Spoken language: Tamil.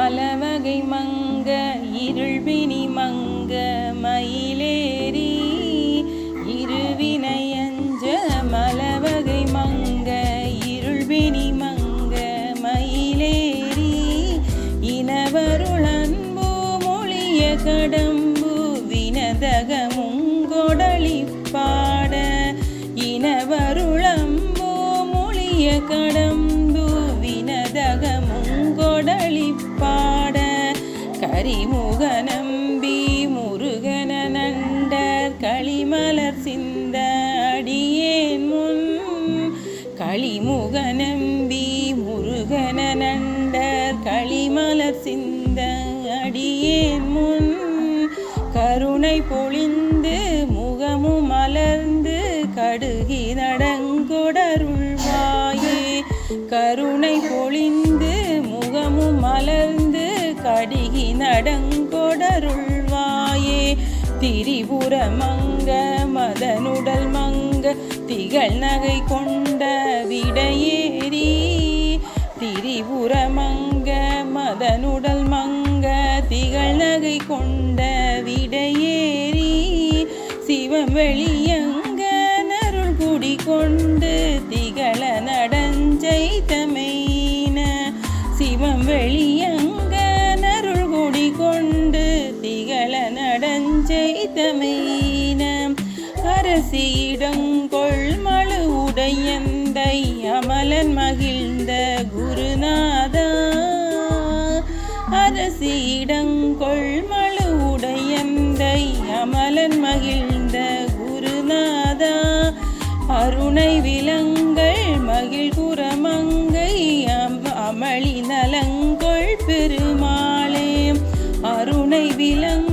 மலவகை மங்க இருள்வினி மங்க மயிலேறி இருவினையஞ்ச மலவகை மங்க இருள்வினி மங்க மயிலேறி இனவருளன்பு மொழிய கடம்பு வினதகமுங்கொடளிப்பாட இனவருளம்பு மொழிய கடம்பு வினதக கரிமுக நம்பி முருகன நண்டர் களிமலர் சிந்த அடியேன் முன். களிமுக நம்பி முருகன நண்டர் களிமலர் சிந்த அடியேன் முன். கருணை பொழிந்து முகமும் மலர்ந்து கடுகி நடங்கொடருள்வாயே. கருணை பொழிந்து படிகி நடங்கொடருள்வாயே. திரிபுர மங்க மதனுடல் மங்க திகழ் நகை கொண்ட விடையேறி. திரிபுர மங்க மதனுடல் மங்க திகழ் நகை கொண்ட விடையேறி. சிவம் வெளியங்க நருள் குடி கொண்டு திகழ நடஞ்சை தமைன சிவம் வெளியங்க நடஞ்சை அரசியிடம் கொள்மழு உடையந்தை அமலன் மகிழ்ந்த குருநாதா. அரசியிடம் கொள்மழு உடையந்தை அமலன் மகிழ்ந்த குருநாதா. அருணை விலங்கள் மகிழ் குரமங்கை அமளி நலங்கொள் பெருமாளே. அருணை விலங்கள்